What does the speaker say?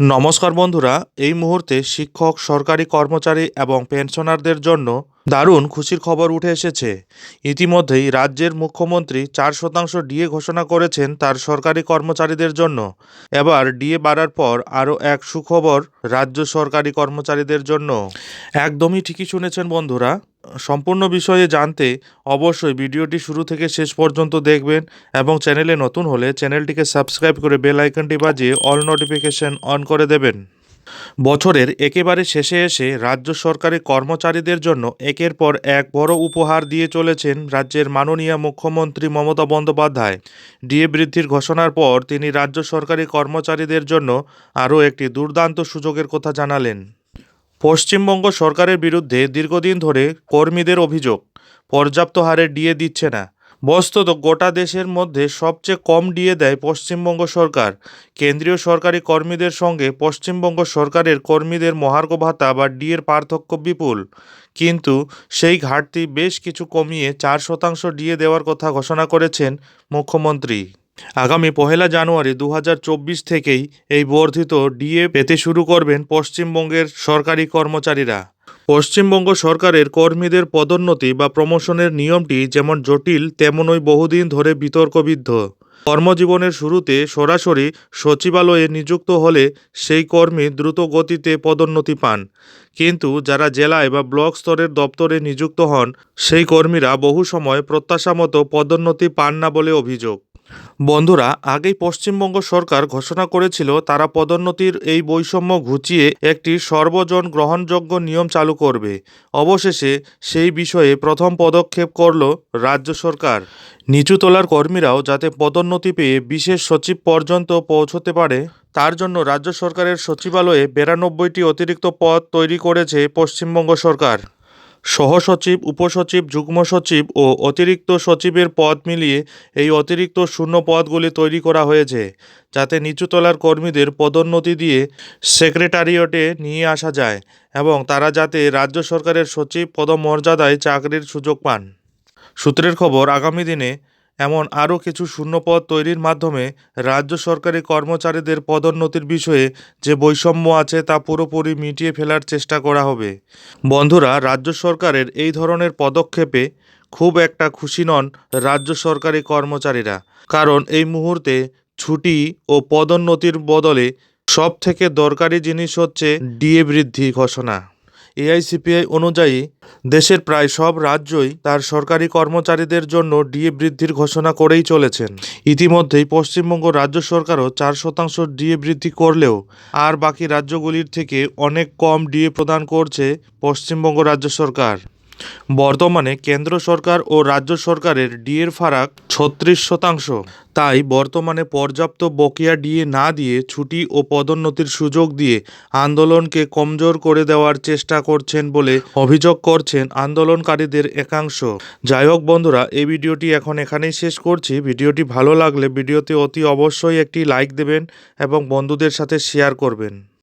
নমস্কার বন্ধুরা, এই মুহূর্তে শিক্ষক, সরকারি কর্মচারী এবং পেনশনারদের জন্য দারুণ খুশির খবর উঠে এসেছে। ইতিমধ্যেই রাজ্যের মুখ্যমন্ত্রী চার শতাংশ ডিএ ঘোষণা করেছেন তার সরকারি কর্মচারীদের জন্য। এবার ডিএ বাড়ার পর আরও এক সুখবর রাজ্য সরকারি কর্মচারীদের জন্য। একদমই ঠিকই শুনেছেন বন্ধুরা। সম্পূর্ণ বিষয়ে জানতে অবশ্যই ভিডিওটি শুরু থেকে শেষ পর্যন্ত দেখবেন এবং চ্যানেলে নতুন হলে চ্যানেলটিকে সাবস্ক্রাইব করে বেল আইকনটি বাজিয়ে অল নোটিফিকেশন অন করে দেবেন। বছরের একেবারে শেষে এসে রাজ্য সরকারি কর্মচারীদের জন্য একের পর এক বড় উপহার দিয়ে চলেছেন রাজ্যের মাননীয় মুখ্যমন্ত্রী মমতা বন্দ্যোপাধ্যায়। ডিএ বৃদ্ধির ঘোষণার পর তিনি রাজ্য সরকারি কর্মচারীদের জন্য আরও একটি দুর্দান্ত সুযোগের কথা জানালেন। পশ্চিমবঙ্গ সরকারের বিরুদ্ধে দীর্ঘদিন ধরে কর্মীদের অভিযোগ, পর্যাপ্ত হারে ডিএ দিচ্ছে না। বস্তুত গোটা দেশের মধ্যে সবচেয়ে কম ডিএ দেয় পশ্চিমবঙ্গ সরকার। কেন্দ্রীয় সরকারি কর্মীদের সঙ্গে পশ্চিমবঙ্গ সরকারের কর্মীদের মহার্ঘ ভাতা বা ডিএর পার্থক্য বিপুল। কিন্তু সেই ঘাটতি বেশ কিছু কমিয়ে চার শতাংশ ডিএ দেওয়ার কথা ঘোষণা করেছেন মুখ্যমন্ত্রী। আগামী পহেলা জানুয়ারি দু হাজার চব্বিশ থেকেই এই বর্ধিত ডিএ পেতে শুরু করবেন পশ্চিমবঙ্গের সরকারি কর্মচারীরা। পশ্চিমবঙ্গ সরকারের কর্মীদের পদোন্নতি বা প্রমোশনের নিয়মটি যেমন জটিল, তেমনই বহুদিন ধরে বিতর্কবিদ্ধ। কর্মজীবনের শুরুতে সরাসরি সচিবালয়ে নিযুক্ত হলে সেই কর্মী দ্রুত গতিতে পদোন্নতি পান। কিন্তু যারা জেলায় বা ব্লক স্তরের দপ্তরে নিযুক্ত হন, সেই কর্মীরা বহু সময় প্রত্যাশা মতো পদোন্নতি পান না বলে অভিযোগ। বন্ধুরা, আগেই পশ্চিমবঙ্গ সরকার ঘোষণা করেছিল তারা পদোন্নতির এই বৈষম্য ঘুচিয়ে একটি সর্বজন গ্রহণযোগ্য নিয়ম চালু করবে। অবশেষে সেই বিষয়ে প্রথম পদক্ষেপ করল রাজ্য সরকার। নিচুতলার কর্মীরাও যাতে পদোন্নতি পেয়ে বিশেষ সচিব পর্যন্ত পৌঁছতে পারে, তার জন্য রাজ্য সরকারের সচিবালয়ে বিরানব্বইটি অতিরিক্ত পদ তৈরি করেছে পশ্চিমবঙ্গ সরকার। সহসচিব, উপসচিব, যুগ্ম সচিব ও অতিরিক্ত সচিবের পদ মিলিয়ে এই অতিরিক্ত শূন্য পদগুলি তৈরি করা হয়েছে, যাতে নিচুতলার কর্মীদের পদোন্নতি দিয়ে সেক্রেটারিয়েটে নিয়ে আসা যায় এবং তারা যাতে রাজ্য সরকারের সচিব পদমর্যাদায় চাকরির সুযোগ পান। সূত্রের খবর, আগামী দিনে এমন আরও কিছু শূন্যপদ তৈরির মাধ্যমে রাজ্য সরকারি কর্মচারীদের পদোন্নতির বিষয়ে যে বৈষম্য আছে তা পুরোপুরি মিটিয়ে ফেলার চেষ্টা করা হবে। বন্ধুরা, রাজ্য সরকারের এই ধরনের পদক্ষেপে খুব একটা খুশি নন রাজ্য সরকারি কর্মচারীরা, কারণ এই মুহূর্তে ছুটি ও পদোন্নতির বদলে সব থেকে দরকারি জিনিস হচ্ছে ডিএ বৃদ্ধি ঘোষণা। এআইসিপিআই অনুযায়ী দেশের প্রায় সব রাজ্যই তার সরকারি কর্মচারীদের জন্য ডিএ বৃদ্ধির ঘোষণা করেই চলেছেন। ইতিমধ্যেই পশ্চিমবঙ্গ রাজ্য সরকারও চার শতাংশ ডিএ বৃদ্ধি করলেও আর বাকি রাজ্যগুলির থেকে অনেক কম ডিএ প্রদান করছে পশ্চিমবঙ্গ রাজ্য সরকার। বর্তমানে কেন্দ্র সরকার ও রাজ্য সরকারের ডিএর ফারাক ছত্রিশ শতাংশ। তাই বর্তমানে পর্যাপ্ত বকেয়া ডিএ না দিয়ে ছুটি ও পদোন্নতির সুযোগ দিয়ে আন্দোলনকে কমজোর করে দেওয়ার চেষ্টা করছেন বলে অভিযোগ করছেন আন্দোলনকারীদের একাংশ। যাই হোক বন্ধুরা, এই ভিডিওটি এখন এখানেই শেষ করছি। ভিডিওটি ভালো লাগলে ভিডিওতে অতি অবশ্যই একটি লাইক দেবেন এবং বন্ধুদের সাথে শেয়ার করবেন।